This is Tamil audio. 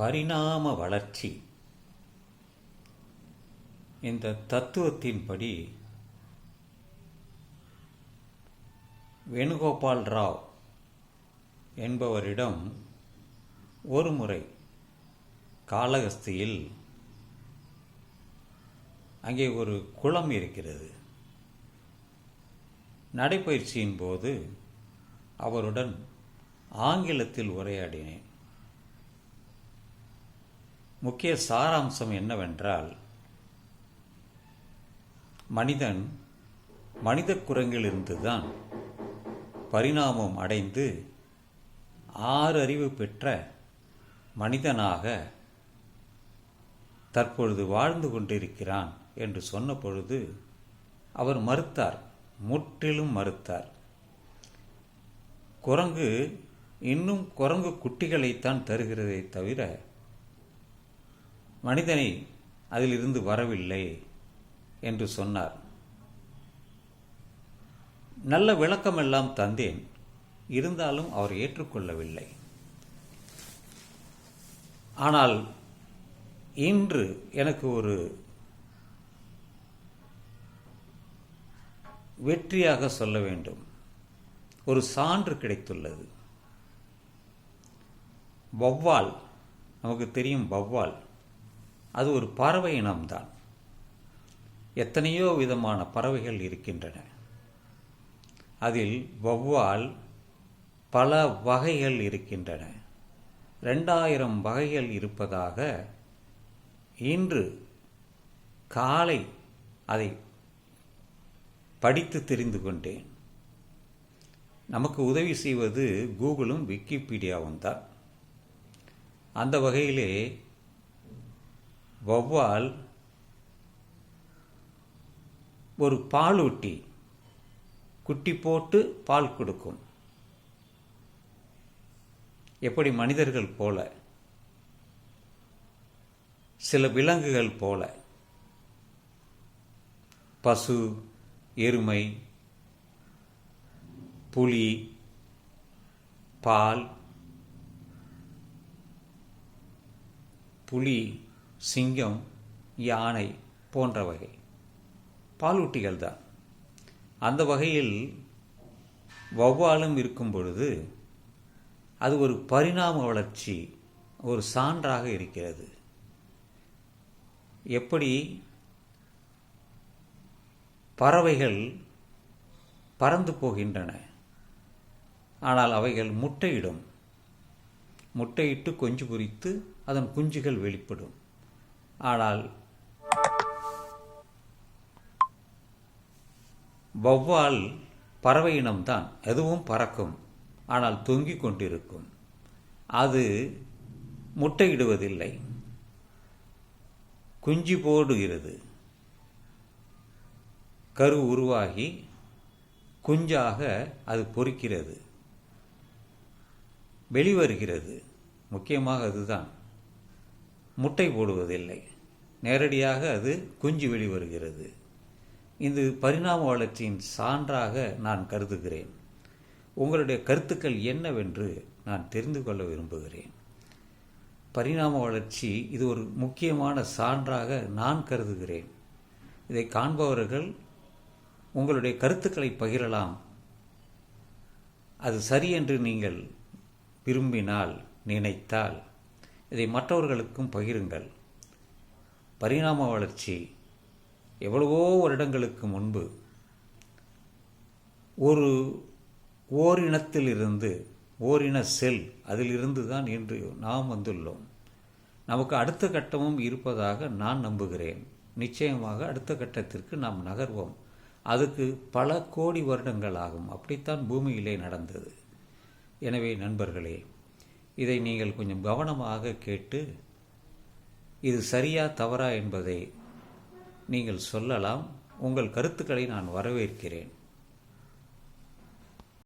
பரிணாம வளர்ச்சி. இந்த தத்துவத்தின்படி வேணுகோபால் ராவ் என்பவரிடம் ஒரு முறை காளகஸ்தியில் அங்கே ஒரு குளம் இருக்கிறது. நடைப்பயிற்சியின் போது அவருடன் ஆங்கிலத்தில் உரையாடினேன். முக்கிய சாராம்சம் என்னவென்றால் மனிதன் மனித குரங்கிலிருந்துதான் பரிணாமம் அடைந்து ஆறு அறிவு பெற்ற மனிதனாக தற்பொழுது வாழ்ந்து கொண்டிருக்கிறான் என்று சொன்ன பொழுது அவர் மறுத்தார் முற்றிலும் மறுத்தார். குரங்கு இன்னும் குரங்கு குட்டிகளைத்தான் தருகிறதை தவிர மனிதனை அதிலிருந்து வரவில்லை என்று சொன்னார். நல்ல விளக்கமெல்லாம் தந்தேன் இருந்தாலும் அவர் ஏற்றுக்கொள்ளவில்லை. ஆனால் இன்று எனக்கு ஒரு வெற்றியாக சொல்ல வேண்டும். ஒரு சான்று கிடைத்துள்ளது. வௌவால் நமக்கு தெரியும் வௌவால். அது ஒரு பறவை இனம்தான். எத்தனையோ விதமான பறவைகள் இருக்கின்றன. அதில் வௌவால் பல வகைகள் இருக்கின்றன. ரெண்டாயிரம் வகைகள் இருப்பதாக இன்று காலை அதை படித்து தெரிந்து கொண்டேன். நமக்கு உதவி செய்வது கூகுளும் விக்கிபீடியாவும் தான் அந்த வகையிலே வௌவால் ஒரு பாலூட்டி குட்டி போட்டு பால் கொடுக்கும். எப்படி மனிதர்கள் போல சில விலங்குகள் போல பசு எருமை புலி பால் புலி சிங்கம் யானை போன்ற வகை. பாலூட்டிகள் தான் அந்த வகையில் வௌவாலும் இருக்கும் பொழுது அது ஒரு பரிணாம வளர்ச்சி ஒரு சான்றாக இருக்கிறது. எப்படி? பறவைகள் பறந்து போகின்றன. ஆனால் அவைகள் முட்டையிடும். முட்டையிட்டு கொஞ்சு பொரித்து அதன் குஞ்சுகள் வெளிப்படும். ஆனால் வௌவால் பறவை இனம்தான் எதுவும் பறக்கும் ஆனால் தொங்கிக் கொண்டிருக்கும். அது முட்டையிடுவதில்லை. குஞ்சு போடுகிறது. கரு உருவாகி குஞ்சாக அது பொறிக்கிறது. வெளிவருகிறது. முக்கியமாக அதுதான். முட்டை போடுவதில்லை. நேரடியாக அது குஞ்சு வெளிவருகிறது இது பரிணாம வளர்ச்சியின் சான்றாக நான் கருதுகிறேன். உங்களுடைய கருத்துக்கள் என்னவென்று நான் தெரிந்து கொள்ள விரும்புகிறேன். பரிணாம வளர்ச்சி இது ஒரு முக்கியமான சான்றாக நான் கருதுகிறேன். இதை காண்பவர்கள் உங்களுடைய கருத்துக்களை பகிரலாம். அது சரி என்று நீங்கள் விரும்பினால் நினைத்தால் இதை மற்றவர்களுக்கும் பகிருங்கள். பரிணாம வளர்ச்சி எவ்வளவோ வருடங்களுக்கு முன்பு ஒரு ஓரினத்திலிருந்து ஓரின செல் அதிலிருந்து தான் இன்று நாம் வந்துள்ளோம். நமக்கு அடுத்த கட்டமும் இருப்பதாக நான் நம்புகிறேன். நிச்சயமாக அடுத்த கட்டத்திற்கு நாம் நகர்வோம். அதுக்கு பல கோடி வருடங்கள் ஆகும். அப்படித்தான் பூமியிலே நடந்தது. எனவே நண்பர்களே இதை நீங்கள் கொஞ்சம் கவனமாக கேட்டு இது சரியா தவறா என்பதை நீங்கள் சொல்லலாம். உங்கள் கருத்துக்களை நான் வரவேற்கிறேன்.